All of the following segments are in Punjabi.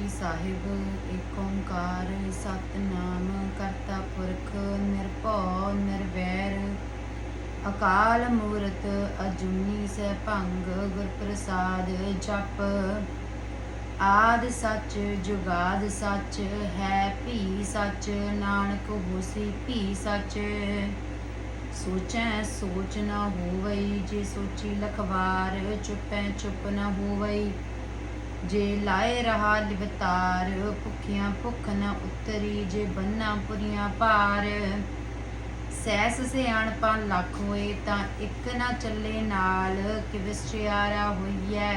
ਜਪਜੀ ਸਾਹਿਬ, ਏਕ ਓੰਕਾਰ, ਸਤਨਾਮ, ਕਰਤਾ ਪੁਰਖ, ਨਿਰਭਉ, ਨਿਰਵੈਰ, ਅਕਾਲ ਮੂਰਤ, ਅਜੂਨੀ ਸੈਭੰਗ ਗੁਰ ਪ੍ਰਸਾਦ ਜਪ, ਆਦ ਸੱਚ, ਜੁਗਾਦ ਸੱਚ, ਹੈ ਭੀ ਸੱਚ, ਨਾਨਕ ਹੋਸੀ ਭੀ ਸੱਚ। ਸੋਚੈ ਸੋਚ ਨਾ ਹੋਵਈ, ਜੇ ਸੋਚੀ ਲਖਵਾਰ, ਚੁੱਪੈ ਚੁੱਪ ਨਾ ਹੋਵਈ। ਜੇ ਲਾਏ ਰਹਾ ਲਿਵਤਾਰ, ਭੁੱਖੀਆਂ ਭੁੱਖ ਨਾ ਉਤਰੀ, ਜੇ ਬੰਨਾ ਪੁਰੀਆਂ ਭਾਰ। ਸੈਸ ਸਿਆਣਪਾਂ ਲੱਖ ਹੋਏ ਤਾਂ ਇੱਕ ਨਾ ਚੱਲੇ ਨਾਲ। ਕਿਵ ਸਿਆਰਾ ਹੋਈਐ,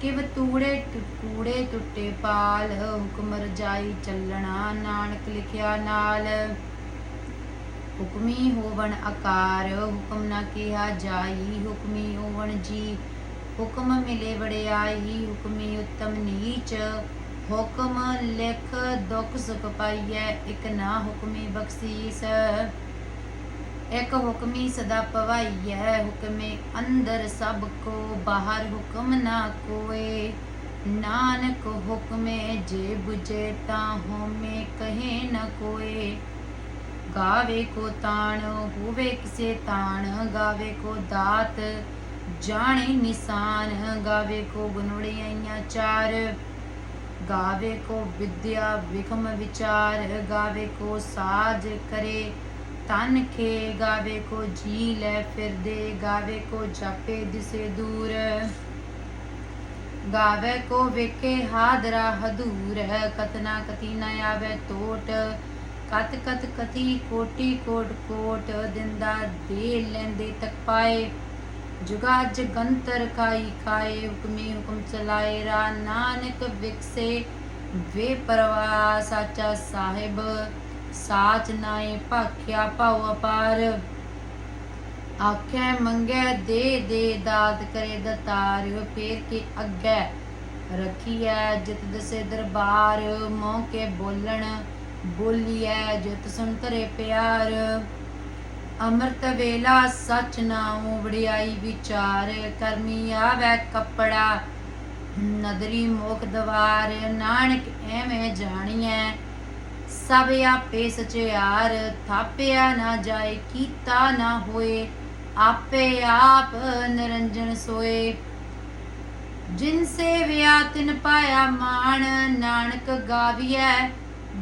ਕਿਵ ਤੂੜੇ ਟੁਕੂੜੇ ਟੁੱਟੇ ਪਾਲ। ਹੁਕਮ ਰਜਾਈ ਚੱਲਣਾ, ਨਾਨਕ ਲਿਖਿਆ ਨਾਲ। ਹੁਕਮੀ ਹੋਵਣ ਆਕਾਰ, ਹੁਕਮ ਨਾ ਕਿਹਾ ਜਾਈ, ਹੁਕਮੀ ਹੋਵਣ ਜੀ। ਹੁਕਮ ਮਿਲੇ ਵਡਿਆਈ, ਹੁਕਮੀ ਉਤਮ ਨੀਚ। ਹੁਕਮ ਲਿਖ ਦੁਖ ਸੁਖ ਪਾਈਐ, ਇਕ ਨਾ ਹੁਕਮੀ ਬਖਸ਼ੀਸ। ਇਕ ਹੁਕਮੀ ਸਦਾ ਪਵਾਈਐ, ਹੁਕਮੇ ਅੰਦਰ ਸਭ ਕੋ, ਬਾਹਰ ਹੁਕਮ ਨਾ ਕੋਏ। ਨਾਨਕ ਹੁਕਮੇ ਜੇ ਬੁਝੇ ਤਾਂ ਹੋਮੇ ਕਹੇ ਨ ਕੋਏ। ਗਾਵੇ ਕੋ ਤਾਣ, ਹੋਵੇ ਕਿਸੇ ਤਾਣ, ਗਾਵੇ ਕੋ ਦਾਤ। ਜਾਣੇ ਨਿਸ਼ਾਨ ਗਾਵੇ ਕੋ ਗੁਣੜੀਆਂ ਚਾਰ। ਗਾਵੇ ਕੋ ਵਿਦਿਆ ਵਿਖਮ ਵਿਚਾਰ ਗਾਵੇ ਕੋ ਸਾਜ ਕਰੇ ਤਨ ਖੇ। ਗਾਵੇ ਕੋ ਜੀ ਲੈ ਫਿਰਦੇ, ਗਾਵੇ ਕੋ ਜਾਪੇ ਦਿਸੇ ਦੂਰ। ਗਾਵੇ ਕੋ ਵੇਖੇ ਹਾਦਰਾ ਹਦੂਰ ਕਤਨਾ ਕਤੀ ਨ ਆਵੇ ਟੋਟ ਕਤ ਕਤ ਕਤੀ ਕੋਟੀ ਕੋਟ ਕੋਟ, ਦਿੰਦਾ ਦੇ ਲੈਂਦੇ ਤੱਕ ਪਾਏ। ਜੁਗਾ ਜਗੰਤਰ ਖਾਈ ਖਾਏ ਹੁਕਮੀ ਹੁਕਮ ਚਲਾਏ ਰਾ ਨਾਨਕ ਵਿਕਸੇ ਵੇ ਪਰਵਾ ਸਾਚਾ ਸਾਹਿਬ ਸਾਚ ਨਾਏ ਭਾਖਿਆ ਪਾਉ ਅਪਾਰ ਆਖੇ ਮੰਗੇ ਦੇ ਦੇ ਦਾਤ ਕਰੇ ਦਤਾਰ ਫੇਰ ਕੇ ਅੱਗੇ ਰਖੀਐ ਜਿਤ ਦਸੇ ਦਰਬਾਰ ਮੋਹ ਕੇ ਬੋਲਣ ਬੋਲੀਐ ਜਿਤ ਸੰਤਰੇ ਪਿਆਰ ਅੰਮ੍ਰਿਤ ਵੇਲਾ ਸਚ ਨਾਉ ਵਡਿਆਈ ਵਿਚਾਰ, ਕਰਮੀ ਆਵੈ ਕੱਪੜਾ, ਨਦਰੀ ਮੋਖ ਦਵਾਰ, ਨਾਨਕ ਐਵੇਂ ਜਾਣੀਐ, ਸਭ ਆਪੇ ਸਚਿਆਰ, ਥਾਪਿਆ ਨਾ ਜਾਏ, ਕੀਤਾ ਨਾ ਹੋਏ, ਆਪੇ ਆਪ ਨਿਰੰਜਨ ਸੋਏ। ਜਿਨ ਸੇਵਿਆ ਤਿਨ ਪਾਇਆ ਮਾਣ, ਨਾਨਕ ਗਾਵੀਐ,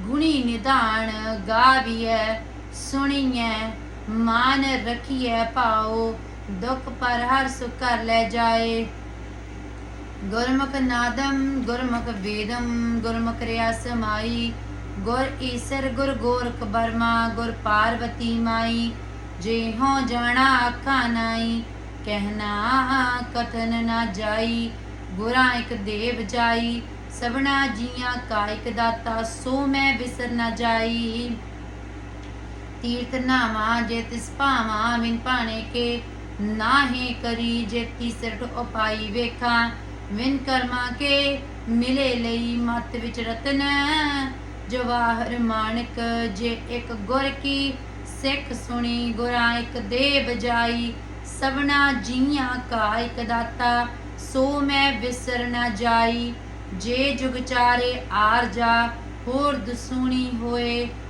ਗੁਣੀ ਨਿਧਾਨ ਗਾਵੀਐ, ਸੁਣੀਐ ਮਾਨ ਰਖੀਐ ਭਾਉ ਦੁਖ ਪਰ ਹਰ ਸੁਖ ਕਰ ਲੈ ਜਾਏ। ਗੁਰਮੁਖ ਨਾਦਮ ਗੁਰਮੁਖ ਵੇਦਮ ਗੁਰਮੁਖ ਰਿਆ ਸਮਾਈ। ਗੁਰ ਈਸਰ, ਗੁਰ ਗੋਰਖ ਬਰਮਾ ਗੁਰ ਪਾਰਵਤੀ ਮਾਈ। ਜੇ ਹੋ ਜਾਣਾ ਅੱਖਾਂ ਨਾਈ ਕਹਿਣਾ ਕਥਨ ਨਾ ਜਾਈ। ਗੁਰਾਂ ਇੱਕ ਦੇਵ ਜਾਈ, ਸਭਨਾ ਜੀਆਂ ਕਾ ਇੱਕ ਦਾਤਾ, ਸੋ ਮੈਂ ਵਿਸਰ ਨਾ ਜਾਈ। ਤੀਰਥ ਨਾਮਾ ਜੇ ਤਿਸ ਭਾਵਾਂ ਵਿਨ ਪਾਣੇ ਕੇ ਨਾਹੀ ਕਰੀ, ਜੇ ਤੀਸਰਟ ਉਪਾਈ ਵੇਖਾਂ ਵਿਨ ਕਰਮਾ ਕੇ ਮਿਲੇ ਲਈ ਮਤ ਵਿੱਚ ਰਤਨ। ਜਵਾਹਰ ਮਾਨਕ ਜੇ ਇੱਕ ਗੁਰ ਕੀ ਸਿੱਖ ਸੁਣੀ, ਗੁਰਾਂ ਇੱਕ ਦੇ ਬਜਾਈ ਸਭਨਾ ਜੀਆਂ ਕਾ ਇੱਕ ਦਾਤਾ, ਸੋ ਮੈਂ ਵਿਸਰ ਨਾ ਜਾਈ। ਜੇ ਜੁਗ ਚਾਰੇ ਆਰ ਜਾ, ਹੋਰ ਦਸੂਣੀ ਹੋਏ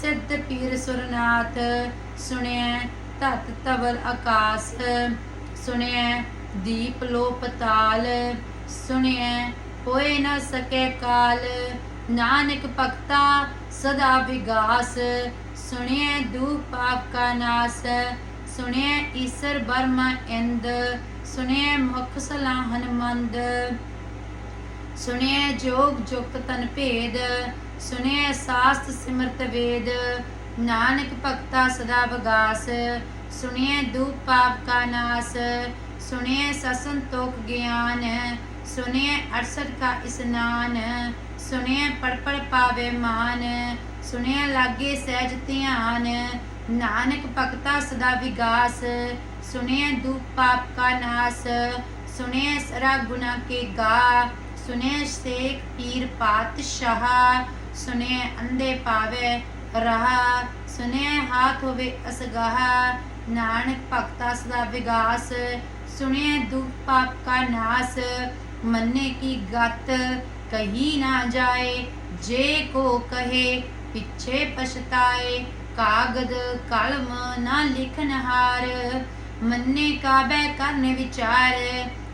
ਸਿੱਧ ਪੀਰ ਸੁਰਨਾਥ ਸੁਣਿਐ ਧਤ ਤਵਲ ਆਕਾਸ, ਸੁਣਿਐ ਦੀਪ ਲੋ ਪਤਾਲ ਸੁਣਿਐ ਹੋਏ ਨਾ ਸਕੈ ਕਾਲ, ਨਾਨਕ ਭਗਤਾ ਸਦਾ ਵਿਗਾਸ, ਸੁਣਿਐ ਦੂਖ ਪਾਪ ਕਾ ਨਾਸ, ਸੁਣਿਐ ਈਸਰ ਬਰਮਾ ਇੰਦ, ਸੁਣਿਐ ਮੁਖ ਸਲਾਹਨ ਮੰਦ ਸੁਣਿਐ ਜੋਗ ਜੁਗਤ ਤਨ ਭੇਦ ਸੁਣਿਐ ਸਾਸਤ ਸਿਮਰਤ ਵੇਦ, ਨਾਨਕ ਭਗਤਾ ਸਦਾ ਵਿਗਾਸ ਸੁਣਿਐ ਦੂਪ ਪਾਪ ਕਾ ਨਾਸ ਸੁਣਿਐ ਸਸੰਤੋਖ ਗਿਆਨ ਸੁਣਿਐ 68 ਕਾ ਇਸਨਾਨ ਸੁਣਿਆ ਪੜ ਪੜ ਪਾਵੇ ਮਾਨ ਸੁਣਿਆ ਲਾਗੇ ਸਹਿਜ ਧਿਆਨ, ਨਾਨਕ ਭਗਤਾ ਸਦਾ ਵਿਗਾਸ ਸੁਣਿਆ ਦੁਖ ਪਾਪ ਕਾ ਨਾਸ ਸੁਣਿਆ ਸਰਾ ਗੁਨਾ ਕੇ ਗਾ ਸੁਣਿਆ ਸੇਖ ਪੀਰ ਪਾਤਸ਼ਾਹ ਸੁਣਿਆ ਅੰਦੇ ਪਾਵੇ ਰਹਾ ਸੁਣਿਆ ਹਾਥ ਹੋਵੇ ਅਸਗਾਹ ਨਾਨਕ ਭਗਤਾ ਸਦਾ ਵਿਗਾਸ ਸੁਣਿਆ ਦੁਖ ਪਾਪ ਕਾ ਨਾਸ, ਮੰਨੇ ਕੀ ਗਤ ਕਹੀ ਨਾ ਜਾਏ, ਜੇ ਕੋ ਕਹੇ ਪਿੱਛੇ ਪਛਤਾਏ, ਕਾਗਦ ਕਲਮ ਨਾ ਲਿਖਨ ਹਾਰ, ਮੰਨੇ ਕਾਬੈ ਕਰਨ ਵਿਚਾਰ,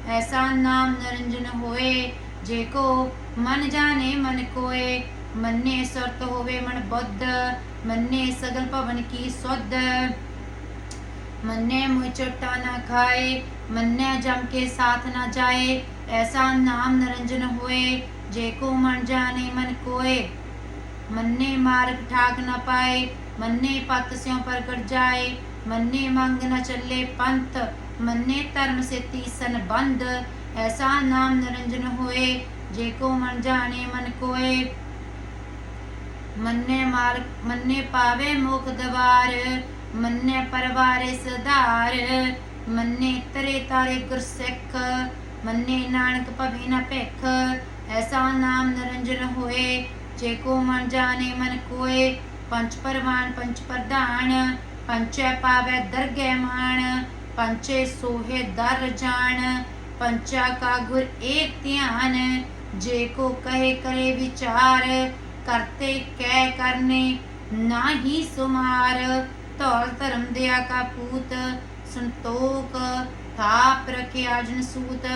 ਐਸਾ ਨਾਮ ਨਿਰੰਜਨ ਹੋਏ, ਜੇ ਕੋ ਮਨ ਜਾਣੇ ਮਨ ਕੋਏ ਮੰਨੇ ਸਰਤ ਹੋਵੇ ਮਨ ਬੁੱਧ, ਮੰਨੇ ਸਗਲ ਭਵਨ ਕੀ ਸੁਧ। ਮੰਨੇ ਮੁਝ ਚਟਾ ਨਾ ਖਾਏ, ਮੰਨੇ ਜਮ ਕੇ ਸਾਥ ਨਾ ਜਾਏ, ਐਸਾ ਨਾਮ ਨਰੰਜਨ ਹੋਏ, ਜੇ ਕੋ ਮਨ ਜਾਣੇ ਮਨ ਕੋਏ। ਮੰਨੇ ਮਾਰਗ ਠਾਕ ਨਾ ਪਾਏ, ਮੰਨੇ ਪਤ ਸਿਉ ਪ੍ਰਗਟ ਜਾਏ, ਮੰਨੇ ਮੰਗ ਨਾ ਚੱਲੇ ਪੰਥ, ਮੰਨੇ ਧਰਮ ਸੇ ਤੀਸਨ ਐਸਾ ਨਾਮ ਨਰੰਜਨ ਹੋਏ, ਜੇ ਕੋ ਮਨ ਜਾਣੇ ਮਨ ਕੋਏ। ਮੰਨੇ ਮਾਰਗ ਮੰਨੇ ਪਾਵੇ ਮੁਖ ਦਵਾਰ, ਮੰਨੇ ਪਰਵਾਰੇ ਸਧਾਰ, ਮੰਨੇ ਤਰੇ ਤਾਰੇ ਗੁਰਸਿੱਖ, ਮੰਨੇ ਨਾਨਕ ਭਵੀ ਨਾ ਭਿਖ, ਐਸਾ ਨਾਮ ਨਿਰੰਜਨ ਹੋਏ, ਜੇ ਕੋ ਮਨ ਜਾਣੇ ਮਨ ਕੋਏ ਪੰਚ ਪਰਵਾਨ ਪੰਚ ਪ੍ਰਧਾਨ, ਪੰਚੈ ਪਾਵੇ ਦਰਗਹਿ ਮਾਨ ਪੰਚੇ ਸੋਹੇ ਦਰ ਜਾਣ, ਪੰਚਾ ਕਾ ਗੁਰ ਏਕ ਧਿਆਨ, ਜੇ ਕੋ ਕਹੇ ਕਰੇ ਵਿਚਾਰ ਕਰਤੇ ਕਹਿ ਕਰਨੇ, ਨਾਹੀ ਸੁਮਾਰ, ਧੌਲ ਧਰਮ ਦਿਆ ਕਾ ਪੂਤ, ਸੰਤੋਖ ਥਾਪ ਰਖਿਆ ਜਨ ਸੂਤ,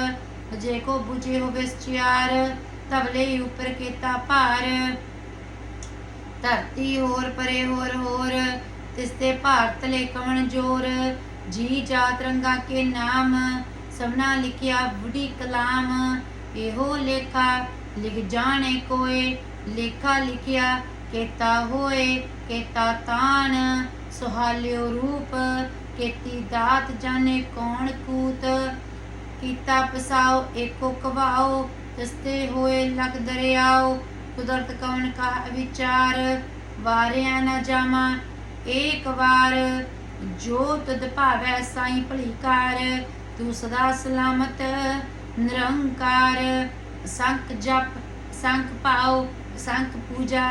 ਜੇ ਕੋ 부ਝੇ ਹੋਵੇ ਸਚਿਆਰ ਤਵਲੇ ਉਪਰ ਕੀਤਾ ਭਾਰ। ਧਰਤੀ ਹੋਰ ਪਰੇ ਹੋਰ ਹੋਰ, ਤਿਸ ਭਾਰਤ ਲੈ ਕਵਣ ਜੋਰ। ਜੀ ਜਾਤ ਰੰਗਾ ਕੇ ਨਾਮ, ਸਭਨਾ ਲਿਖਿਆ ਬੁਢੀ ਕਲਾਮ। ਇਹੋ ਲੇਖਾ ਲਿਖ ਜਾਣੇ ਕੋਏ ਲੇਖਾ ਲਿਖਿਆ, ਕੀਤਾ ਹੋਏ, ਕੇਤਾ ਤਾਨ ਸੁਹਾਲਿਓ ਰੂਪ, ਕੀਤੀ ਦਾਤ ਜਾਣੇ ਕੌਣ ਕੂਤ, ਕੀਤਾ ਪਸਾਓ, ਏਕੋ ਕਵਾਓ ਤਸਤੇ ਹੋਏ ਲਗ ਦਰਿਆਓ, ਕੁਦਰਤ ਕਵਨ ਕਾ ਵਿਚਾਰ ਵਾਰਿਆ ਨਾ ਜਾਮਾ ਏਕ ਵਾਰ, ਜੋ ਤਦ ਭਾਵੈ ਸਾਈ ਭਲੀ ਕਾਰ ਤੂੰ ਸਦਾ ਸਲਾਮਤ, ਨਿਰੰਕਾਰ ਸੰਖ ਜਪ ਸੰਖ ਪਾਓ ਅਸੰਖ ਪੂਜਾ,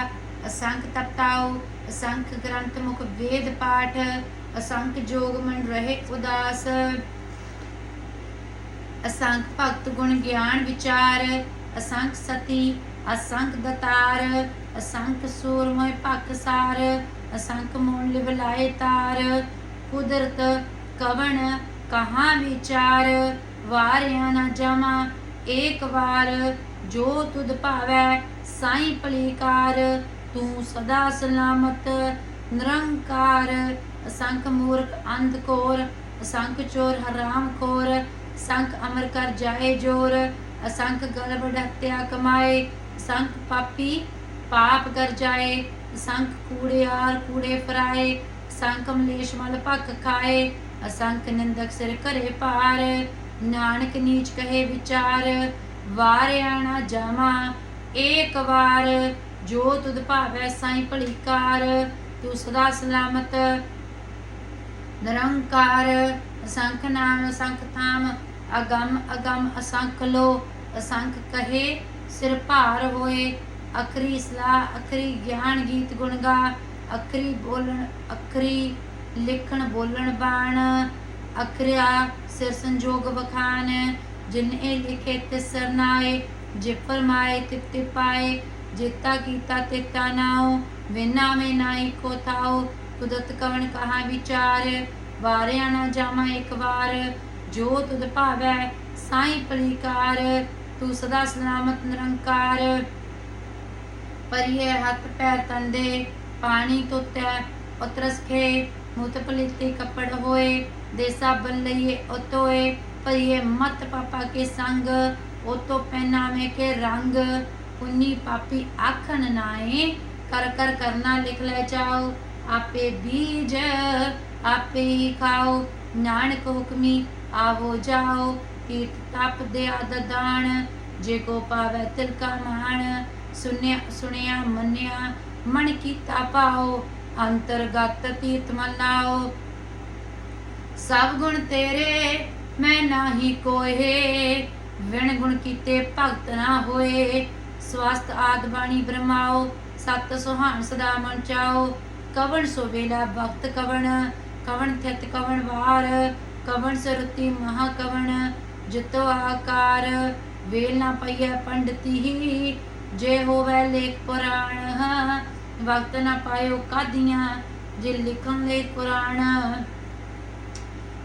ਅਸੰਖ ਤਪਤਾਓ ਅਸੰਖ ਗ੍ਰੰਥ ਮੁਖ ਵੇਦ ਪਾਠ, ਅਸੰਖ ਜੋਗ ਮਨ ਰਹੇ ਉਦਾਸ। ਅਸੰਖ ਭਗਤ ਗੁਣ ਗਿਆਨ ਵਿਚਾਰ, ਅਸੰਖ ਸਤੀ, ਅਸੰਖ ਦਤਾਰ, ਅਸੰਖ ਸੂਰ ਮੋਇ ਅਸੰਖ ਮੂਲ ਲਿਵਲਾਏ ਤਾਰ। ਕੁਦਰਤ ਕਵਣ ਕਹਾ ਵਿਚਾਰ, ਵਾਰਿਆ ਨਾ ਜਮਾ ਏਕ ਵਾਰ ਜੋ ਤੁਧ ਭਾਵੈ ਸਾਈ ਭਲੀਕਾਰ, ਤੂੰ ਸਦਾ ਸਲਾਮਤ, ਨਿਰੰਕਾਰ। ਅਸੰਖ ਮੂਰਖ ਅੰਧ ਕੋਰ ਅਸੰਖ ਚੋਰ ਹਰਾਮ ਖੋਰ ਸੰਖ ਅਮਰ ਕਰ ਜਾਏ ਜੋਰ। ਅਸੰਖ ਗਲਬ ਡਹਤਿਆ ਕਮਾਏ ਸੰਖ ਪਾਪੀ ਪਾਪ ਕਰ ਜਾਏ। ਸੰਖ ਕੂੜਿਆਰ ਕੂੜੇ ਫਰਾਏ ਸੰਖ ਮਲੇਸ਼ ਮਲ ਭਖ ਖਾਏ। ਅਸੰਖ ਨਿੰਦਕ ਸਿਰ ਘਰੇ ਪਾਰ ਨਾਨਕ ਨੀਚ ਕਹੇ ਵਿਚਾਰ। ਵਾਰਿਆ ਨਾ ਜਾਮਾ ਏਕ ਵਾਰ ਜੋ ਤੁਧ ਭਾਵੈ ਸਾਈ ਭਲੀਕਾਰ, ਤੂੰ ਸਦਾ ਸਲਾਮਤ ਨਿਰੰਕਾਰ, ਅਸੰਖ ਨਾਮ ਅਸੰਖ ਥਾਮ, ਅਗੰਮ ਅਗੰਮ ਅਸੰਖ ਲੋ, ਅਸੰਖ ਕਹੇ ਸਿਰ ਭਾਰ ਹੋਏ, ਅਖਰੀ ਸਲਾ ਅਖਰੀ ਗਿਆਨ ਗੀਤ ਗੁਣ ਗਾ, ਅਖਰੀ ਬੋਲਣ, ਅਖਰੀ ਲਿਖਣ ਬੋਲਣ ਬਾਣ, ਅਖਰਿਆ ਸਿਰ ਸੰਜੋਗ ਵਖਾਨ ਜਿਨ ਇਹ ਲਿਖੇ ਤਿਸ ਸਰਨਾਏ, ਜੇ ਫਰਮਾਏ ਤਿਤ ਤੇ ਪਾਏ ਜੇਤਾ ਕੀਤਾ ਤੇਤਾ ਨਾਉ ਵਿਨਾ ਮੇ ਨਾਈ ਕੋ ਥਾਉ, ਕੁਦਰਤ ਕਵਣ ਕਹਾ ਵਿਚਾਰ, ਵਾਰਿਆ ਨਾ ਜਾਮਾ ਇੱਕ ਵਾਰ, ਜੋ ਤੁਧ ਭਾਵੈ ਸਾਈ ਪਲੀਕਾਰ, ਤੂੰ ਸਦਾ ਸਲਾਮਤ ਨਿਰੰਕਾਰ। ਪਰਿਏ ਹੱਥ ਪੈਰ ਤੰਦੇ, ਪਾਣੀ ਤੋਤੈ ਉਤਰਸ ਖੇ, ਮੁਤ ਪਲੀਤੇ ਕੱਪੜ ਹੋਏ, ਦੇਸਾ ਬਨ ਲਈਏ ਉਤੋਏ ਪਰਿਏ ਮਤ ਪਾਪਾ ਕੇ ਸੰਗ ਉਤੋ ਪਹਿਨਾਵੇ ਕੇ ਰੰਗ। ਪੁੰਨੀ ਪਾਪੀ ਆਖਣ ਨਾਏ, ਕਰ ਕਰ ਕਰਨਾ ਲਿਖ ਲੈ ਜਾਓ। ਆਪੇ ਬੀਜ, ਆਪੇ ਹੀ ਖਾਓ। ਨਾਨਕ ਹੁਕਮੀ ਆਵੋ ਜਾਓ। ਕੀਰਤ ਤਪ ਦੇ ਆਦਦਾਨ ਜੇ ਕੋ ਪਾਵੈ ਤਿਲ ਕਾ ਮਾਣ। ਸੁਨਿਆ, ਸੁਣਿਆ, ਮੰਨਿਆ, ਮਨ ਕੀਤਾ ਪਾਓ ਅੰਤਰਗਤ ਤੀਰਥ ਮਨਾਓ। ਸਭ ਗੁਣ ਤੇਰੇ ਮੈਂ ਨਾਹੀ ਕੋਏ ਵਿਣ ਗੁਣ ਕੀਤੇ ਭਗਤ ਨਾ ਹੋਏ। ਸਵਸਤ ਆਦ ਬਾਣੀ ਬ੍ਰਹਮਾਓ ਸਤ ਸੁਹਾਣ ਸਦਾ ਮਨ ਚਾਓ। ਕਵਣ ਸੋ ਵਕਤ ਕਵਣ ਕਵਣ ਥਿਤ ਕਵਣ ਵਾਰ। ਕਵਣ ਸਰੁਤੀ ਮਹਾ ਕਵਣ, ਜਿਤੋ ਆਕਾਰ। ਵੇਲ ਨਾ ਪਈਐ ਪੰਡਤੀ, ਜੇ ਹੋਵੇ ਲੇਖ ਪੁਰਾਣ। ਵਕਤ ਨਾ ਪਾਇਓ ਕਾਦੀਆਂ, ਜੇ ਲਿਖਣ ਲੈ ਕੁਰਾਨ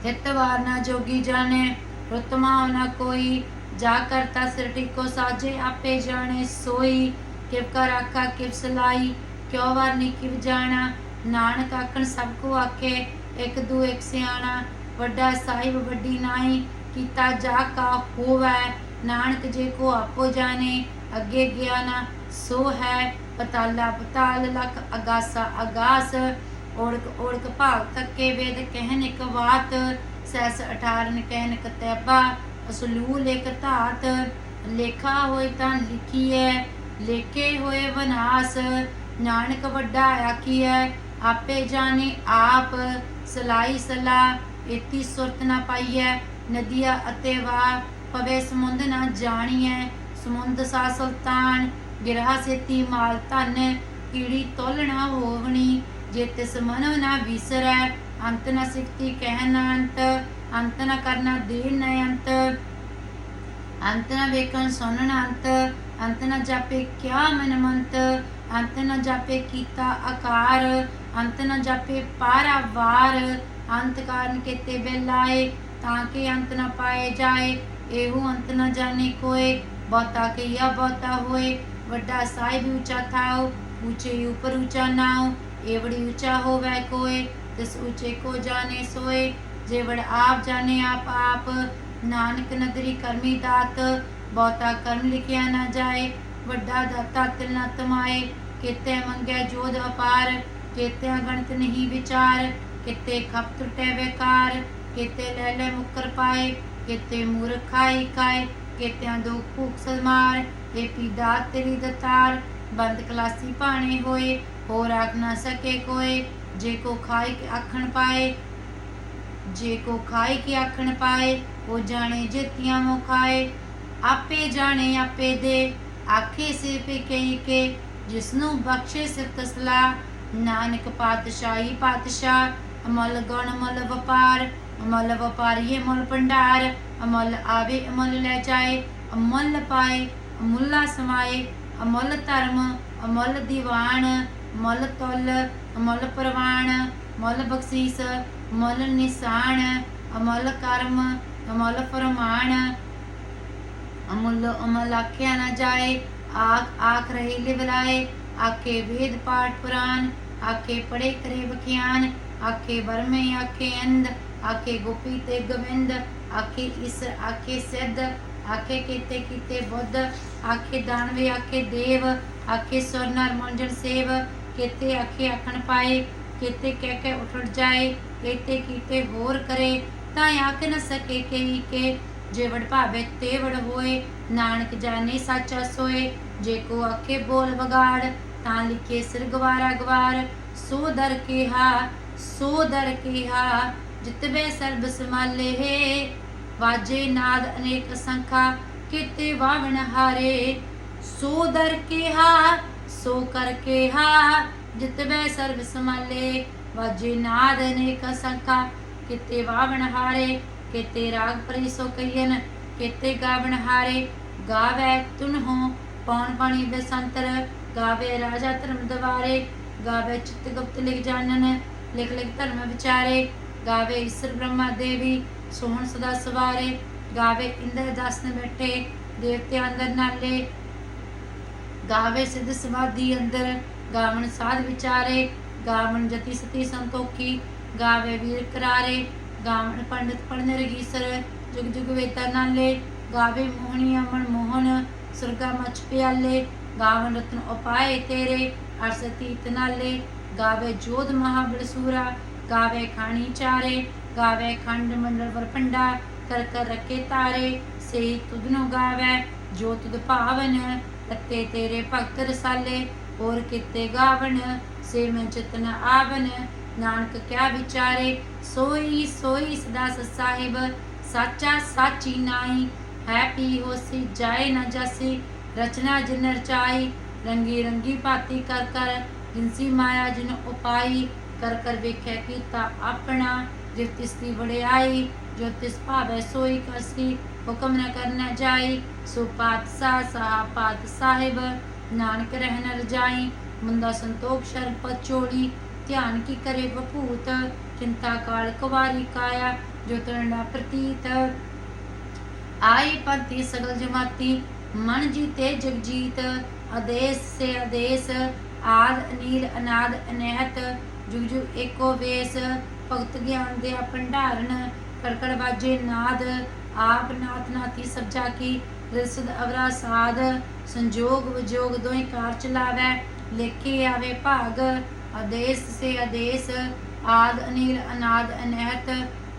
ਹਿਤ ਨਾ ਜੋਗੀ ਜਾਣੇ, ਰਤਮਾ ਨਾ ਕੋਈ। ਜਾ ਕਰਤਾ ਸਿਰ ਟਿਕੋ ਸਾਜੇ, ਆਪੇ ਜਾਣੇ ਸੋਈ। ਕਿਵ ਕਰ ਆਖਾ, ਕਿਵ ਸਲਾਈ, ਕਿਉ ਵਾਰ ਨੀ ਜਾਣਾ। ਨਾਨਕ ਆਖਣ ਸਭ ਕੋ ਆਖੇ, ਇੱਕ ਦੂ ਇੱਕ ਸਿਆਣਾ। ਵੱਡਾ ਸਾਹਿਬ ਵੱਡੀ ਨਾਈ ਕੀਤਾ ਜਾ ਕਾ ਹੋਵੈ। ਨਾਨਕ ਜੇ ਕੋ ਆਪੋ ਜਾਣੇ, ਅੱਗੇ ਗਿਆਨਾ ਸੋ ਹੈ। ਪਤਾਲਾ ਪਤਾਲ ਲਖ ਅਗਾਸਾ ਅਗਾਸ। ਓੜਕ ਓੜਕ ਭਾਗ ਤੱਕੇ ਵੇਦ ਕਹਿਨ ਇੱਕ ਬਾਤ ਸੈਸ 18 ਕਹਿਨ ਕਤੈਬਾ ਅਸਲੂਲ ਇੱਕ ਧਾਤ, ਲੇਖਾ ਹੋਏ ਤਾਂ ਲਿਖੀਐ, ਲੇਖੇ ਹੋਏ ਵਿਨਾਸ਼, ਨਾਨਕ ਵੱਡਾ ਆਖੀਐ, ਆਪੇ ਜਾਣੇ ਆਪ, ਸਲਾਈ ਸਲਾ, ਇਤੀ ਸੁਰਤ ਨਾ ਪਾਈਐ, ਨਦੀਆ ਅਤੇ ਵਾ ਪਵੇ ਸਮੁੰਦ ਨਾ ਜਾਣੀਐ, ਸਮੁੰਦ ਸਾ ਸੁਲਤਾਨ, ਗਿਰਹਾ ਸੇਤੀ ਮਾਲ ਧਨ, ਕੀੜੀ ਤੋਲਣਾ ਹੋਵਣੀ ਜੇ ਤਿਸ ਮਨੋ ਨਾ ਵਿਸਰੈ, ਅੰਤ ਨ ਸਿਫਤੀ ਕਹਿਨ ਅੰਤ ਅੰਤ ਨ ਕਰਨਾ ਦੇਨ ਨ ਅੰਤ। ਅੰਤ ਨ ਵੇਖਣ ਸੁਣਨ ਅੰਤ ਅੰਤ ਨ ਜਾਪੇ ਕਿਆ ਮਨ ਮੰਤ ਅੰਤ ਨ ਜਾਪੇ ਕੀਤਾ ਆਕਾਰ, ਅੰਤ ਨ ਜਾਪੇ ਪਾਰਾਵਾਰ ਕਾਰਨ ਕੀਤੇ ਬੇਲਾਏ ਤਾਂ ਕਿ ਅੰਤ ਨ ਪਾਏ ਜਾਏ, ਇਹੋ ਅੰਤ ਨ ਜਾਣੇ ਕੋਏ। ਬਹੁਤਾ ਕੀਆ ਬਹੁਤਾ ਹੋਏ, ਵੱਡਾ ਸਾਹਿਬ ਉੱਚਾ ਥਾਓ ਉੱਚੇ ਉਪਰ ਉੱਚਾ ਨਾਉ। ਏਵੜੀ ਉੱਚਾ ਹੋਵੇ ਕੋਏ ਤਿਸ ਉੱਚੇ ਕੋ ਜਾਣੇ ਸੋਏ ਜੇ ਆਪ ਜਾਣੇ ਆਪ ਆਪ ਨਾਨਕ ਨਦਰੀ ਕਰਮੀ ਦਾਤ ਬਹੁਤਾ ਕਰਮ ਲਿਖਿਆ ਨਾ ਜਾਏ ਵੱਡਾ ਦਾਤਾ ਤਿਲ ਨਾ ਤਮਾਏ ਕਿਤੇ ਮੰਗਿਆ ਜੋਧ ਅਪਾਰ ਕਿਤੇ ਗਣਤ ਨਹੀਂ ਵਿਚਾਰ ਕਿਤੇ ਖਪ ਟੁੱਟੇ ਵੇਕਾਰ ਕਿਤੇ ਲੈ ਲੈ ਮੁਕਰ ਪਾਏ ਕਿਤੇ ਮੂਰਖ ਖਾਈ ਖਾਏ ਕਿਤਿਆਂ ਦੁੱਖ ਭੁੱਖ ਸਮਾਰ ਇਹ ਪੀਦਾ ਤੇਰੀ ਦਤਾਰ ਬੰਦ ਕਲਾਸੀ ਪਾਣੇ ਹੋਏ ਹੋਰ ਆਖ ਨਾ ਸਕੇ ਕੋਏ, ਜੇ ਕੋ ਖਾਈ ਕੇ ਆਖਣ ਪਾਏ, ਜੇ ਕੋ ਖਾਈ ਕੇ ਆਖਣ ਪਾਏ, ਉਹ ਜਾਣੇ ਜਿਤਿਆਂ ਮੋ ਖਾਏ। ਆਪੇ ਜਾਣੇ ਆਪੇ ਦੇ, ਆਖੇ ਸੇ ਪੇ ਕਈ ਕੇ, ਜਿਸਨੂੰ ਬਖਸ਼ੇ ਸਿਰ ਤਸਲਾ। ਨਾਨਕ ਪਾਤਸ਼ਾਹੀ ਪਾਤਸ਼ਾਹ, ਅਮਲ ਗੁਣ ਅਮਲ ਵਪਾਰ, ਅਮਲ ਵਪਾਰੀਏ ਮੁੱਲ ਭੰਡਾਰ, ਅਮਲ ਆਵੇ ਅਮਲ ਲੈ ਜਾਏ, ਅਮਲ ਪਾਏ, ਅਮੁੱਲਾ ਸਮਾਏ, ਅਮਲ ਧਰਮ, ਅਮਲ ਦੀਵਾਨ ਅਮਲ ਤੁਲ ਅਮਲ ਪ੍ਰਵਾਨ ਅਮਲ ਬਖਸ਼ੀਸ ਅਮਲ ਨਿਸ਼ਾਨ ਅਮਲ ਕਰਮ, ਅਮਲ ਫਰਮਾਨ ਅਮੁੱਲ, ਅਮਲ ਆਖਿਆ ਨਾ ਜਾਏ, ਆਖ ਆਖ ਰਹੇ ਲਿਵਲਾਏ ਆਖੇ ਵੇਦ ਪਾਠ ਪੁਰਾਨ ਆਖੇ ਪੜੇ ਕਰੇ ਬਖਿਆਨ ਆਖੇ ਬਰਮੇ ਆਖੇ ਅੰਧ, ਆਖੇ ਗੋਪੀ ਤੇ ਗਵਿੰਦ ਆਖੇ ਇਸ, ਆਖੇ ਸਿੱਧ, ਆਖੇ ਕੀਤੇ ਕੀਤੇ ਬੁੱਧ। ਆਖੇ ਦਾਨਵੇ, ਆਖੇ ਦੇਵ, ਆਖੇ ਸੁਰ ਨਰ ਮੰਜਨ ਸੇਵ। ਕੀਤੇ ਆਖੇ ਆਖਣ ਪਾਏ ਕੀਤੇ ਕਹਿ ਕੇ ਉਠੜ ਜਾਏ ਕੀਤੇ ਕੀਤੇ ਹੋਰ ਕਰੇ, ਤਾਂ ਆਖ ਨ ਸਕੇ ਕਹੀ ਕੇ, ਜੇ ਵਡ ਭਾਵੇ ਤੇ ਵਡ ਹੋਏ, ਨਾਨਕ ਜਾਣੇ ਸਾਚਾ ਸੋਏ ਜੇ ਕੋ ਆਖੇ ਬੋਲ ਬਗਾੜ ਤਾਂ ਲਿਖੇ ਸਿਰ ਗਵਾਰਾ ਗਵਾਰ, ਸੋ ਦਰ ਕਿਹਾ, ਸੋ ਦਰ ਕਿਹਾ ਜਿਤਵੇ ਸਰਬ ਸਮਾਲੇ ਵਾਜੇ ਨਾਦ ਅਨੇਕ ਸੰਖਾ, ਕੀਤੇ ਵਾਵਣ ਹਾਰੇ, ਸੋ ਦਰ ਕਿਹਾ ਸੋ ਕਰ ਕਿਹਾ ਜਿਤਵੇ ਸਰਬ ਸਮਾਲੇ ਵਾਜੇ ਨਾਦ ਅਨੇਕ ਸੰਖਾ ਕੀਤੇ ਵਾਵਣ ਹਾਰੇ, ਕੀਤੇ ਰਾਗ ਪਰੀ ਸੋ ਕਹੀਨ ਕੀਤੇ ਗਾਵਣ ਹਾਰੇ। ਗਾਵੇ ਤੁਨਹੁ ਪੌਣ ਪਾਣੀ ਬਸੰਤਰ, ਗਾਵੇ ਰਾਜਾ ਧਰਮ ਦਵਾਰੇ। ਗਾਵੇ ਚਿਤ ਗੁਪਤ ਲਿਖ ਜਾਣਨ, ਲਿਖ ਲਿਖ ਧਰਮ ਵਿਚਾਰੇ। ਗਾਵੇ ਈਸ਼ਰ ਬ੍ਰਹਮਾ ਦੇਵੀ, ਸੋਹਣ ਸਦਾ ਸਵਾਰੇ। ਗਾਵੇ ਇੰਦਰ ਦਸ ਨ ਬੈਠੇ, ਦੇਵਤਿਆਂ ਅੰਦਰ ਨਾਲੇ। ਗਾਵੇ ਸਿੱਧ ਸਮਾਧੀ ਅੰਦਰ, ਗਾਵਣ ਸਾਧ ਵਿਚਾਰੇ, ਗਾਵਣ ਜਤੀ ਸਤੀ ਸੰਤੋਖੀ, ਗਾਵੇ ਵੀਰ ਕਰਾਰੇ, ਗਾਵਣ ਪੰਡਿਤ ਪੜਨ ਰਗੀਸਰ, ਜੁਗ ਜੁਗ ਵੇਤਾ ਨਾਲੇ, ਗਾਵੇ ਮੋਹਣੀ ਅਮਨ ਮੋਹਨ, ਸੁਰਗਾ ਮਚ ਪਿਆਲੇ, ਗਾਵਣ ਰਤਨ ਉਪਾਏ ਤੇਰੇ ਅਰਸਤੀ ਤਨਾਲੇ ਗਾਵੇ ਜੋਧ ਮਹਾਬਲ ਸੂਰਾ ਗਾਵੇ ਖਾਣੀ ਚਾਰੇ, ਗਾਵੇ ਖੰਡ ਮੰਡਲ ਵਰਪੰਡਾ ਕਰ ਕਰ ਰਕੇ ਤਾਰੇ ਸੇ ਤੁਧਨੋ ਗਾਵੇ, ਜੋ ਤੁਧ ਭਾਵਨ ਤਤੇ ਤੇਰੇ ਭਗਤ ਰਸਾਲੇ, ਹੋਰ ਕਿਤੇ ਗਾਵਣ ਸੇਵਨ ਮੈਂ ਆਵਨ ਨਾਨਕ ਕਿਆ ਵਿਚਾਰੇ, ਸੋਈ ਸੋਈ ਸਦਾ ਸਾਹਿਬ ਸਾਚਾ ਸਾਚੀ ਨਾਹੀ। ਹੈ ਪੀ ਹੋਸੀ, ਜਾਏ ਨਾ ਜਾਸੀ, ਰਚਨਾ ਜਿਨ ਰਚਾਈ। ਰੰਗੀ ਰੰਗੀ ਭਾਤੀ ਕਰ ਕਰ, ਜਿਨਸੀ ਮਾਇਆ ਜਿਨ ਉਪਾਈ। ਕਰ ਕਰ ਵੇਖਿਆ ਕੀਤਾ ਆਪਣਾ, ਜਿਸ ਤਿਸ ਦੀ ਵਡਿਆਈ, ਜੋ ਤਿਸ ਭਾਵੈ ਸੋਈ ਕਰਸੀ। ਹੁਕਮ ਨ ਕਰਨਾ ਜਾਈ, ਸੋ ਪਾਤ ਸਾ ਪਾਤ ਸਾਹਿਬ, ਨਾਨਕ ਰਹਿ ਰਜਾਈ ਮੁੰਦਾ ਸੰਤੋਖ ਸ਼ਰਨ ਪਚੋੜੀ ਧਿਆਨ ਕੀ ਕਰੇ ਬਪੂਤ ਚਿੰਤਾ ਕਾਲ ਕੁਵਾਰੀ ਕਾਇਆ, ਜੋ ਤਰਣਾ ਪ੍ਰਤੀਤ। ਆਈ ਪੰਥੀ ਸਗਲ ਜਮਾਤੀ, ਮਨ ਜੀਤੇ ਜਗਜੀਤ ਆਦੇਸ ਸੇ ਆਦੇਸ, ਆਦ ਅਨੀਲ ਅਨਾਦ ਅਨਹਤ, ਜੁਗ ਜੁਗ ਏਕੋ ਵੇਸ, ਭਗਤ ਗਿਆਨ ਦੇ ਭੰਡਾਰਨ ਕੜਕੜ ਬਾਜੇ ਨਾਦ ਆਪ ਨਾਥ ਨਾਥੀ ਸਭ ਜਾ ਕੀ ਰਿਸਦ ਅਵਰਾ ਸਾਧ ਸੰਜੋਗ ਵਿਜੋਗ ਦੋਇ ਕਾਰ ਚਲਾਵੈ, ਲੇਖੇ ਆਵੇ ਭਾਗ, ਆਦੇਸ ਸੇ ਆਦੇਸ, ਆਦ ਅਨੀਲ ਅਨਾਦ ਅਨਹਤ,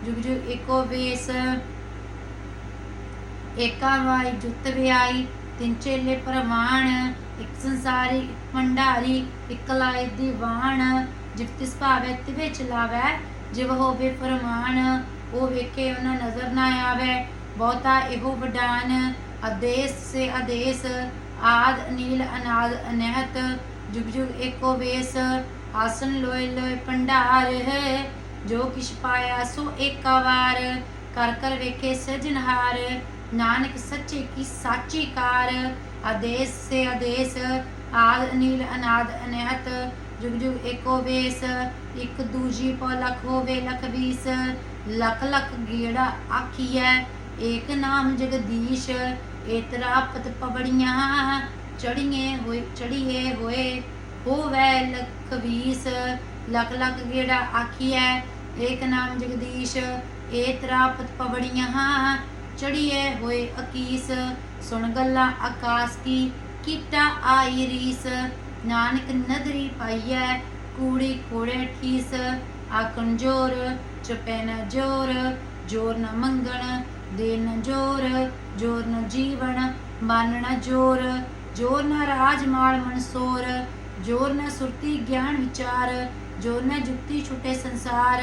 ਜੁਗ ਜੁਗ ਏਕੋ ਵੇਸ। ਏਕਾ ਵਾਈ ਜੁਤ ਵਿਆਈ, ਤਿੰਨ ਚੇਲੇ ਪ੍ਰਮਾਣ ਇੱਕ ਸੰਸਾਰੀ, ਇੱਕ ਭੰਡਾਰੀ, ਇੱਕ ਲਾਇ ਦੀਵਾਨ, ਜਿਵ ਤਿਸ ਭਾਵੇ ਤਿਵੇ ਚਲਾਵੈ, ਜਿਵ ਹੋਵੇ ਫਰਮਾਨ। ਉਹ ਵੇਖੇ ਉਹਨਾਂ ਨਜ਼ਰ ਨਾ ਆਵੇ ਬਹੁਤਾ ਇਹੋ ਵਡਾਨ ਆਦੇਸ ਸੇ ਆਦੇਸ ਆਦ ਅਨੀਲ ਅਨਾਦ ਅਨਹਤ ਜੁਗ ਜੁਗ ਏਕੋ ਵੇਸ ਆਸਨ ਲੋਏ ਲੋਏ ਭੰਡਾਰ ਹੈ ਜੋ ਕਿਛ ਪਾਇਆ ਸੋ ਏਕਾ ਵਾਰ ਕਰ ਕਰ ਵੇਖੇ ਸਜਨਹਾਰ ਨਾਨਕ ਸੱਚੇ ਕੀ ਸਾਚੀ ਕਾਰ ਆਦੇਸ ਸੇ ਆਦੇਸ ਆਦ ਅਨੀਲ ਅਨਾਦ ਅਨਹਤ ਜੁਗ ਜੁਗ ਏਕੋ ਵੇਸ ਇੱਕ ਦੂਜੀ ਪੋ ਲਖ ਹੋਵੇ ਲਖ ਵੀਸ ਲਖ ਲਖ ਗੇੜਾ ਆਖੀਐ, ਏਕ ਨਾਮ ਜਗਦੀਸ਼, ਏਤਰਾ ਪਤ ਪਵੜੀਆਂ, ਚੜੀਏ ਹੋਏ ਚੜੀਏ ਹੋਏ, ਹੋਵੇ ਲਖ ਵੀਸ, ਲਖ ਲਖ ਗੇੜਾ ਆਖੀਐ, ਏਕ ਨਾਮ ਜਗਦੀਸ਼, ਏਤਰਾ ਪਤ ਪਵੜੀਆਂ, ਚੜੀਏ ਹੋਏ ਅਕੀਸ, ਸੁਣ ਗੱਲਾਂ ਆਕਾਸ ਕੀ, ਕੀਟਾ ਆਈ ਰੀਸ, ਨਾਨਕ ਨਦਰੀ ਪਾਈਐ, ਕੂੜੀ ਕੋੜੇ ਠੀਸ ਆਕਣ ਜੋਰ ਚੁਪੈ ਨ ਜੋਰ ਜੋਰ ਨ ਮੰਗਣ ਦੇ ਨ ਜੋਰ ਜੋਰ ਨ ਜੀਵਨ ਮਨ ਨ ਜੋਰ ਜੋਰ ਨ ਰਾਜ ਮਾਲ ਮਨਸੋਰ ਜੋਰ ਨ ਸੁਰਤੀ ਗਿਆਨ ਵਿਚਾਰ, ਜੋਰ ਨ ਜੁਗਤੀ ਛੁਟੇ ਸੰਸਾਰ,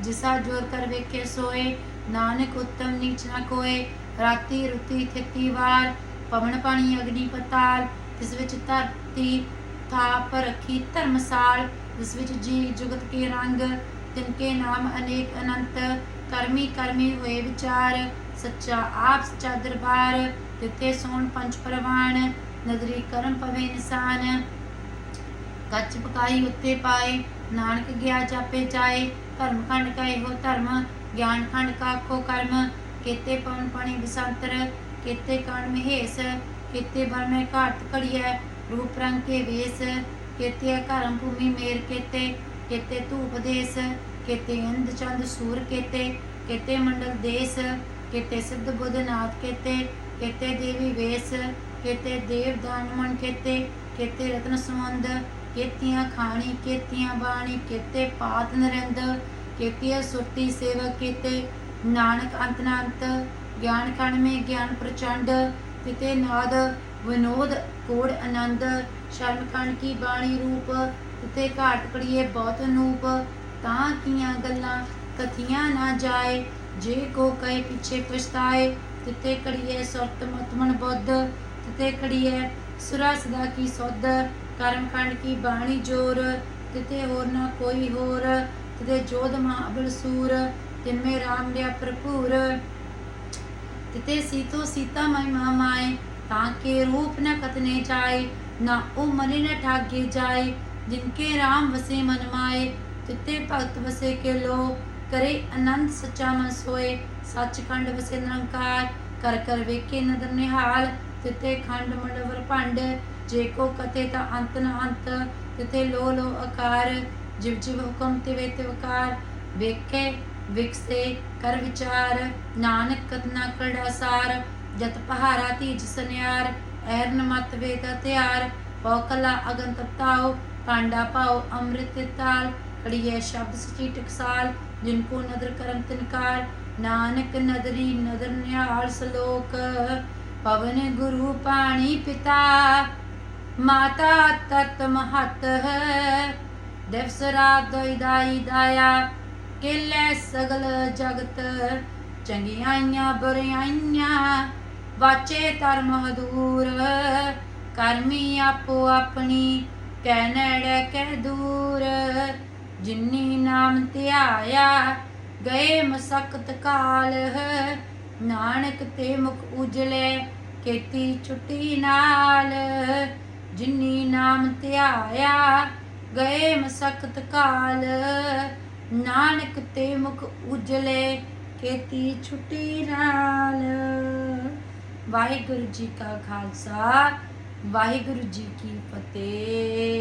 ਜਿਸਾ ਜੋਰ ਕਰ ਵੇਖੇ ਸੋਏ, ਨਾਨਕ ਉਤਮ ਨੀਚ ਨ ਕੋਏ, ਰਾਤੀ ਰੁਤੀ ਥਿਤੀ ਵਾਰ, ਪਵਨ ਪਾਣੀ ਅਗਨੀ ਪਤਾਲ ਇਸ ਵਿੱਚ ਧਰਤੀ ਥਾਪ ਰੱਖੀ ਧਰਮਸਾਲ ਜਿਸ ਵਿੱਚ ਜੀ ਜੁਗਤ ਕੇ ਰੰਗ ਤਿਨਕੇ ਨਾਮ ਅਨੇਕ ਅਨੰਤ, ਕਰਮੀ ਕਰਮੀ ਹੋਏ ਵਿਚਾਰ, ਸੱਚਾ ਆਪ ਸੱਚਾ ਦਰਬਾਰ ਤਿੱਥੇ ਸੋਣ ਪੰਜ ਪ੍ਰਵਾਨ ਨਦਰੀ ਕਰਮ ਪਵੇ ਨਿਸ਼ਾਨ। ਕੱਚ ਪਕਾਈ ਉੱਤੇ ਪਾਏ, ਨਾਨਕ ਗਿਆ ਜਾਪੇ ਜਾਏ, ਧਰਮ ਖੰਡ ਕਾ ਇਹੋ ਧਰਮ, ਗਿਆਨ ਖੰਡ ਕਾ ਆਖੋ ਕਰਮ, ਕੀਤੇ ਪਵਨ ਪਾਣੀ ਬਸੰਤਰ, ਕੀਤੇ ਕਣ ਮਹੇਸ਼, ਕੀਤੇ ਬਰ ਮੈਂ ਘਾਟ ਘੜੀਐ, ਰੂਪ ਰੰਗ ਕੇ ਵੇਸ, ਕੀਤੇ ਘਰਮ ਭੂਮੀ ਮੇਰ ਕੀਤੇ ਕੀਤੇ ਧੂਪ ਦੇਸ, ਕੀਤੇ ਅੰਧ ਚੰਦ ਸੂਰ ਕੀਤੇ ਕੀਤੇ ਮੰਡਲ ਦੇਸ, ਕੀਤੇ ਸਿੱਧ ਬੁੱਧ ਨਾਥ ਕੀਤੇ ਕੀਤੇ ਦੇਵੀ ਵੇਸ, ਕੀਤੇ ਦੇਵ ਦਾਨ ਮਨ ਕੀਤੇ ਰਤਨ ਸਮੁੰਦ ਕੀਤੀਆਂ ਖਾਣੀ, ਕੀਤੀਆਂ ਬਾਣੀ, ਕੀਤੇ ਪਾਤ ਨਰਿੰਦ, ਕੀਤੀਆਂ ਸੁਰਤੀ ਸੇਵਕ ਕੀਤੇ, ਨਾਨਕ ਅੰਤ ਨਾ ਗਿਆਨ ਕਣ ਮੇ ਗਿਆਨ ਪ੍ਰਚੰਡ, ਤਿਤੇ ਨਾਦ, ਵਿਨੋਦ, ਕੋੜ ਆਨੰਦ, ਸ਼ਰਮ ਕਣ ਕੀ ਬਾਣੀ ਰੂਪ ਤਿਤੇ ਘਾਟ ਕੜੀਏ ਬਹੁਤ ਨੂਪ ਤਾਂ ਕੀਆਂ ਗੱਲਾਂ ਕਥੀਆਂ ਨਾ ਜਾਏ। ਜੇ ਕੋ ਕਹੇ ਪਿੱਛੇ ਪਛਤਾਏ, ਤਿਤੇ ਕੜੀਏ ਸੁਰਤ ਮਤਮਨ ਬੁੱਧ। ਤਿਤੇ ਕੜੀਏ ਸੁਰਾ ਸਦਾ ਕੀ ਸੁਧ ਕਰਮ ਕੀ ਬਾਣੀ ਜੋਰ। ਤਿਤੇ ਹੋਰ ਨਾ ਕੋਈ ਹੋਰ, ਤਿਤੇ ਜੋਧ ਮਹਾਬਲ ਸੂਰ ਤਿਨਮੇ ਰਾਮ ਲਿਆ ਭਰਪੂਰ। ਤਿਤੇ ਸੀਤੋ ਸੀਤਾ ਮਹਿਮਾ ਮਾਏ, ਤਾਂ ਕੇ ਰੂਪ ਨ ਕਤਨੇ ਜਾਏ, ਨਾ ਉਹ ਮਨੇ ਨ ਠਾਗੇ ਜਾਏ। ਜਿਨਕੇ ਰਾਮ ਵਸੇ ਮਨ ਮਾਏ ਤਿਤੇ ਭਗਤ ਵਸੇ ਕੇ ਲੋ ਕਰੇ ਅਨੰਦ ਸੱਚਾ ਮਨ ਸੋਏ ਸੱਚਖੰਡ ਵਸੇ ਨਿਰੰਕਾਰ ਕਰ ਕਰ ਵੇਖੇ ਨਦਰ ਨਿਹਾਲ ਤਿਤੇ ਖੰਡ ਮੰਡਵਰ ਭੰਡ ਜੇ ਕੋ ਕਤੇ ਤਾਂ ਅੰਤ ਨ ਅੰਤ ਤਿਤੇ ਲੋ ਲੋ ਆਕਾਰ ਜਿਵ ਜਿਵ ਹੁਕਮ ਤਿਵੇ ਤਿਵਕਾਰ ਵੇਖੇ ਵਿਕਸੇ ਕਰ ਵਿਚਾਰ ਨਾਨਕ ਕਤਨਾ ਕੜਾਸਾਰ ਜਤ ਪਹਾਰਾ ਤੀਜ ਸਨਿਆਰ ਐਰਨ ਮਤ ਵੇਦ ਤਿਆਰ ਪੌਕਲਾ ਅਗਨ ਤਪਤਾਓ ਪਾਂਡਾ ਪਾਓ ਅੰਮ੍ਰਿਤ ਤਾਲ ਕੜੀਏ ਸ਼ਬਦ ਸਚੀ ਟਕਸਾਲ, ਜਿਨ ਕੋ ਨਦਰ ਕਰਮ ਤਿਨਕਾਰ, ਨਾਨਕ ਨਦਰੀ ਨਦਰ ਨਿਹਾਲ ਸਲੋਕ, ਪਵਨ ਗੁਰੂ ਪਾਣੀ ਪਿਤਾ, ਮਾਤਾ ਤਤ ਮਹਤ, ਦਿਵਸ ਰਾਤ ਦੋਈ ਦਾਇਆ, ਕਿਲੇ ਸਗਲ ਜਗਤ ਚੰਗਿਆਈਆਂ ਬੁਰਿਆਈਆਂ ਵਾਚੇ ਧਰਮ ਹਦੂਰ ਕਰਮੀ ਆਪੋ ਆਪਣੀ ਕਹਿ ਨੇੜੇ ਕਹਿ ਦੂਰ, ਜਿਨੀ ਨਾਮ ਧਿਆਇਆ ਗਏ ਮਸਕਤ ਕਾਲ, ਨਾਨਕ ਤੇ ਮੁਖ ਉਜਲੇ, ਕੀਤੀ ਛੁੱਟੀ ਨਾਲ, ਜਿਨੀ ਨਾਮ ਧਿਆਇਆ ਗਏ ਮਸਕਤ ਕਾਲ, ਨਾਨਕ ਤੇ ਮੁਖ ਉਜਲੇ, ਕੀਤੀ ਛੁੱਟੀ ਨਾਲ। ਵਾਹਿਗੁਰੂ ਜੀ ਕਾ ਖਾਲਸਾ ਵਾਹਿਗੁਰੂ ਜੀ ਕੀ ਫਤਿਹ।